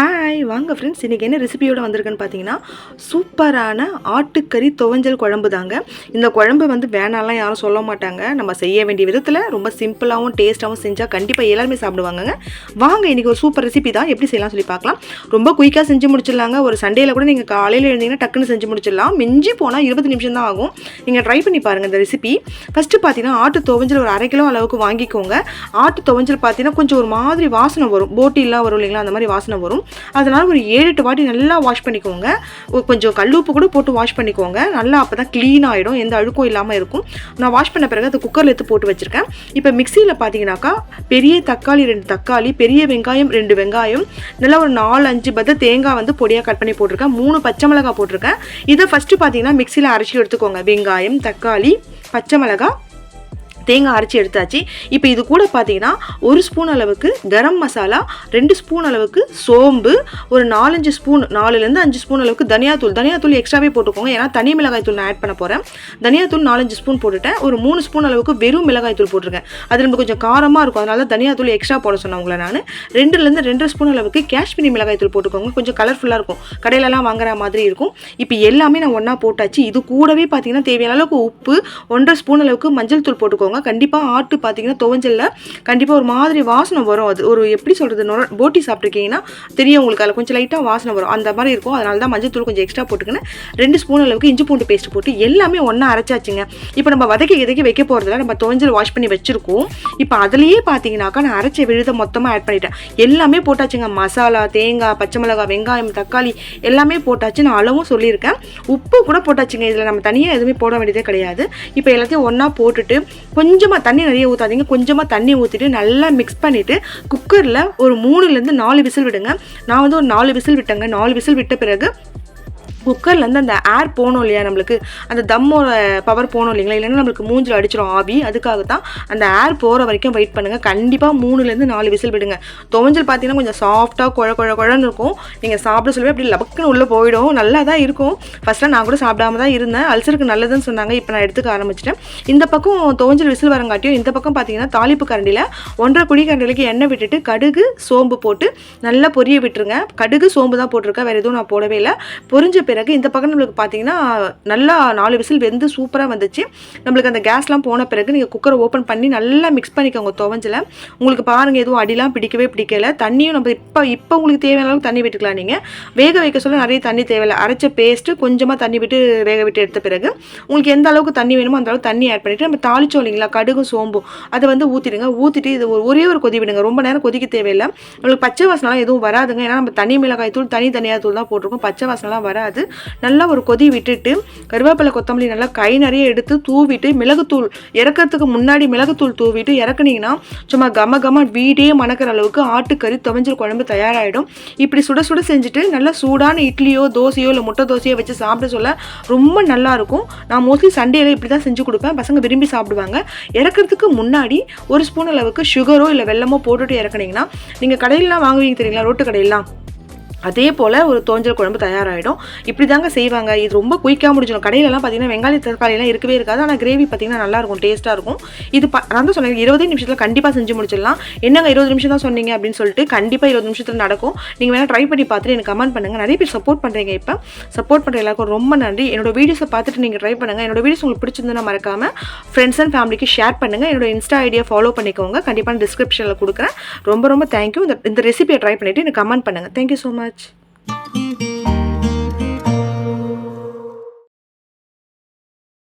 Bye. Hi வாங்க friends இன்றைக்கி என்ன ரெசிபியோடு வந்திருக்குன்னு பார்த்தீங்கன்னா சூப்பரான ஆட்டுக்கறி துவஞ்சல் குழம்பு தாங்க இந்த குழம்பு வந்து வேணாலாம் யாரும் சொல்ல மாட்டாங்க. நம்ம செய்ய வேண்டிய விதத்தில் ரொம்ப சிம்பிளாகவும் டேஸ்ட்டாகவும் செஞ்சால் கண்டிப்பாக எல்லாருமே சாப்பிடுவாங்கங்க. வாங்க இன்றைக்கி ஒரு சூப்பர் ரெசிபி தான். எப்படி செய்யலாம் சொல்லி பார்க்கலாம் ரொம்ப குயிக்காக செஞ்சு முடிச்சிடலாங்க. ஒரு சண்டேயில் கூட நீங்கள் காலையில் எழுந்தீங்கன்னா டக்குன்னு செஞ்சு முடிச்சிடலாம். மிஞ்சி போனால் இருபது நிமிஷம் தான் ஆகும். நீங்கள் ட்ரை பண்ணி பாருங்கள் இந்த ரெசிபி ஃபஸ்ட்டு பார்த்தீங்கன்னா ஆட்டு துவஞ்சல் ஒரு அரை கிலோ அளவுக்கு வாங்கிக்கோங்க. ஆட்டு துவஞ்சல் பார்த்தீங்கன்னா கொஞ்சம் ஒரு மாதிரி வாசனை வரும். போட்டிலாம் வரும் இல்லைங்களா? அந்த மாதிரி வாசனை வரும். அதனால் ஒரு ஏழு எட்டு வாட்டி நல்லா வாஷ் பண்ணிக்கோங்க. கொஞ்சம் கல்லுப்பு கூட போட்டு வாஷ் பண்ணிக்கோங்க. நல்லா அப்போ தான் க்ளீன் ஆகிடும் எந்த அழுக்கும் இல்லாமல் இருக்கும். நான் வாஷ் பண்ண பிறகு அது குக்கரில் எடுத்து போட்டு வச்சுருக்கேன். இப்போ மிக்சியில் பார்த்தீங்கன்னாக்கா பெரிய தக்காளி ரெண்டு தக்காளி பெரிய வெங்காயம் ரெண்டு வெங்காயம் நல்லா ஒரு நாலு அஞ்சு பத்த தேங்காய் வந்து பொடியாக கட் பண்ணி போட்டிருக்கேன். மூணு பச்சை மிளகாய் போட்டிருக்கேன். இதை ஃபஸ்ட்டு பார்த்தீங்கன்னா மிக்சியில் அரைச்சி எடுத்துக்கோங்க. வெங்காயம் தக்காளி பச்சை மிளகாய் தேங்காய் அரைச்சி எடுத்தாச்சு. இப்போ இது கூட பார்த்தீங்கன்னா ஒரு ஸ்பூன் அளவுக்கு கரம் மசாலா ரெண்டு ஸ்பூன் அளவுக்கு சோம்பு ஒரு நாலஞ்சு ஸ்பூன் நாலுலேருந்து அஞ்சு ஸ்பூன் அளவுக்கு தனியாத்தூள். தனியாத்தூள் எக்ஸ்ட்ராவே போட்டுக்கோங்க. ஏன்னா தனி மிளகாய் தூள் நான் ஆட் பண்ண போகிறேன் தனியாத்தூள் நாலஞ்சு ஸ்பூன் போட்டுட்டேன். ஒரு மூணு ஸ்பூன் அளவுக்கு வெறும் மிளகாய் தூள் போட்டிருக்கேன். அது ரொம்ப கொஞ்சம் காரமாக இருக்கும். அதனால தனியாத்தூள் எக்ஸ்ட்ரா போட சொன்னேன் உங்களை நான். ரெண்டுலேருந்து ரெண்டரை ஸ்பூன் அளவுக்கு காஷ்மீரி மிளகாய் தூள் போட்டுக்கோங்க. கொஞ்சம் கலர்ஃபுல்லாக இருக்கும். கடையிலலாம் வாங்குற மாதிரி இருக்கும். இப்போ எல்லாமே நான் ஒன்றா போட்டாச்சு. இது கூடவே பார்த்தீங்கன்னா தேவையான அளவுக்கு உப்பு ஒன்றரை ஸ்பூன் அளவுக்கு மஞ்சள் தூள் போட்டுக்கோங்க. கண்டிப்பாக ஆட்டு பார்த்தீங்கன்னா துவஞ்சலில். கண்டிப்பாக ஒரு மாதிரி வாசனை வரும் அது. ஒரு எப்படி சொல்கிறது நொர போட்டி சாப்பிட்ருக்கீங்கன்னா தெரியும் உங்களுக்கு. அதில் கொஞ்சம் லைட்டாக வாசனை வரும். அந்த மாதிரி இருக்கும். அதனால தான் மஞ்சள் தூள் கொஞ்சம் எக்ஸ்ட்ரா போட்டுக்கின்னு ரெண்டு ஸ்பூன் அளவுக்கு இஞ்சி பூண்டு பேஸ்ட் போட்டு எல்லாமே ஒன்றா அரைச்சாச்சுங்க. இப்போ நம்ம வதக்கி வதக்கி வைக்க போகிறதுல நம்ம துவஞ்சல் வாஷ் பண்ணி வச்சுருக்கோம். இப்போ அதுலேயே பார்த்தீங்கன்னாக்கா நான் அரைச்ச விழுதை மொத்தமாக ஆட் பண்ணிட்டேன். எல்லாமே போட்டாச்சுங்க. மசாலா தேங்காய் பச்சை மிளகாய் வெங்காயம் தக்காளி எல்லாமே போட்டாச்சு. நான் அளவும் சொல்லியிருக்கேன். உப்பு கூட போட்டாச்சுங்க. இதில் நம்ம தனியாக எதுவுமே போட வேண்டியதே கிடையாது. இப்போ எல்லாத்தையும் ஒன்றா போட்டுட்டு கொஞ்சமாக தண்ணி நிறைய ஊற்றாதீங்க கொஞ்சமாக தண்ணி ஊற்றிட்டு நல்லா மிக்ஸ் பண்ணிவிட்டு குக்கரில் ஒரு மூணுலேருந்து நாலு விசில் விடுங்க. நான் வந்து ஒரு நாலு விசில் விட்டேங்க. நாலு விசில் விட்ட பிறகு குக்கர்லேருந்து அந்த ஏர் போகணும் இல்லையா? நம்மளுக்கு அந்த தம்மோட பவர் போகணும் இல்லைங்களா? இல்லைன்னா நம்மளுக்கு மூஞ்சில் அடிச்சிடும் ஆவி. அதுக்காக தான் அந்த ஏர் போகிற வரைக்கும் வெயிட் பண்ணுங்கள் கண்டிப்பாக மூணுலேருந்து நாலு விசில் விடுங்க. துவஞ்சல் பார்த்தீங்கன்னா கொஞ்சம் சாஃப்ட்டாக குழ குழ குழன்னு இருக்கும். நீங்கள் சாப்பிட சொல்லவே அப்படி லபக்குன்னு உள்ளே போயிடும். நல்லா தான் இருக்கும். ஃபஸ்ட்டாக நான் கூட சாப்பிடாம தான் இருந்தேன். அல்சருக்கு நல்லதுன்னு சொன்னாங்க. இப்போ நான் எடுத்துக்க ஆரம்பிச்சிட்டேன். இந்த பக்கம் துவஞ்சல் விசில் வரங்காட்டியும் இந்த பக்கம் பார்த்தீங்கன்னா தாளிப்பு கரண்டியில் ஒன்றரை குடி கரண்டிலுக்கு எண்ணெய் விட்டுட்டு கடுகு சோம்பு போட்டு நல்லா பொரிய விட்டுருங்க. கடுகு சோம்பு தான் போட்டிருக்கேன். வேறு எதுவும் நான் போடவே இல்லை. பொரிஞ்ச பிறகு இந்த பக்கம் நம்மளுக்கு பார்த்தீங்கன்னா நல்லா நாலு விசில் வெந்து சூப்பராக வந்துச்சு. நம்மளுக்கு அந்த கேஸ்லாம் போன பிறகு நீங்கள் குக்கரை ஓப்பன் பண்ணி நல்லா மிக்ஸ் பண்ணிக்கோங்க துவஞ்சல. உங்களுக்கு பாருங்கள் எதுவும் அடிலாம் பிடிக்கவே பிடிக்கல. தண்ணியும் நம்ம இப்போ இப்போ உங்களுக்கு தேவையான அளவுக்கு தண்ணி விட்டுக்கலாம் நீங்கள் வேக வைக்க சொல்ல நிறைய தண்ணி தேவையில்லை. அரைச்ச பேஸ்ட்டு கொஞ்சமாக தண்ணி விட்டு வேக விட்டு எடுத்த பிறகு உங்களுக்கு எந்த அளவுக்கு தண்ணி வேணுமோ அந்த அளவுக்கு தண்ணி ஆட் பண்ணிவிட்டு நம்ம தாளிச்சோம் இல்லைங்களா? கடுகு சோம்பும். அதை வந்து ஊற்றிடுங்க ஊற்றிட்டு இது ஒரு ஒரே ஒரு கொதி விடுங்க. ரொம்ப நேரம் கொதிக்க தேவையில்லை. நம்மளுக்கு பச்சை வாசனெலாம் எதுவும் வராதுங்க. ஏன்னா நம்ம தனி மிளகாய் தூள் தனி தனியாக தூள் தான் போட்டிருக்கோம். பச்சை வாசனெலாம் வராது. நல்லா ஒரு கொதி விட்டுட்டு கருவேப்பிலை கொத்தமல்லி நல்லா கை நிறைய எடுத்து தூவிட்டு மிளகுத்தூள் இறக்கிறதுக்கு முன்னாடி மிளகுத்தூள் தூவிட்டு இறக்குனீங்கன்னா சும்மா கம கம வீடே மணக்கிற அளவுக்கு ஆட்டுக்கறி துவஞ்சல் குழம்பு தயாராகிடும் இப்படி சுட சுட செஞ்சுட்டு நல்லா சூடான இட்லியோ தோசையோ இல்லை முட்டை தோசையோ வச்சு சாப்பிட சொல்ல ரொம்ப நல்லாயிருக்கும் நான் மோஸ்ட்லி சண்டேல இப்படி தான் செஞ்சு கொடுப்பேன். பசங்க விரும்பி சாப்பிடுவாங்க. இறக்கிறதுக்கு முன்னாடி ஒரு ஸ்பூன் அளவுக்கு சுகரோ இல்லை வெல்லமோ போட்டுட்டு இறக்குனீங்கன்னா நீங்கள் கடையிலலாம் வாங்குவீங்க தெரியுங்களா? ரோட்டு கடையிலாம் அதே போல் ஒரு தோஞ்சல் குழம்பு தயாராகிடும் இப்படி தாங்க செய்வாங்க. இது ரொம்ப குயிக்காக முடிஞ்சிடும். கடையிலலாம் பார்த்தீங்கன்னா வெங்காய தக்காளிலாம் இருக்கவே இருக்காது. ஆனால் கிரேவி பார்த்தீங்கன்னா நல்லாயிருக்கும் டேஸ்ட்டாக இருக்கும். இது ப நான் தான் சொன்னேன் இருபது நிமிஷத்தில் கண்டிப்பாக செஞ்சு முடிச்சிடலாம். என்னங்க இருபது நிமிஷம் தான் சொன்னீங்க அப்படின்னு சொல்லிட்டு கண்டிப்பாக இருபது நிமிஷத்தில் நடக்கும். நீங்கள் வேணால் ட்ரை பண்ணி பார்த்துட்டு எனக்கு கமெண்ட் பண்ணுங்கள் நிறைய பேர் சப்போர்ட் பண்ணுறீங்க இப்போ. சப்போர்ட் பண்ணுற எல்லாருக்கும் ரொம்ப நன்றி. என்னோட வீடியோஸை பார்த்துட்டு நீங்கள் ட்ரை பண்ணுங்கள் என்னோட வீடியோஸ் உங்களுக்கு பிடிச்சிருந்தா மறக்காமல் ஃப்ரெண்ட்ஸ் அண்ட் ஃபேமிலிக்கு ஷேர் பண்ணுங்கள் என்னோட இன்ஸ்டா ஐடியா ஃபாலோ பண்ணிக்கோங்க. கண்டிப்பாக டிஸ்கிரிப்ஷனில் கொடுக்குறேன். ரொம்ப ரொம்ப தேங்க்யூ இந்த இந்த ரெசிபியை ட்ரை பண்ணிவிட்டு எனக்கு கமெண்ட் பண்ணுங்கள் தேங்க்யூ ஸோ மச் much.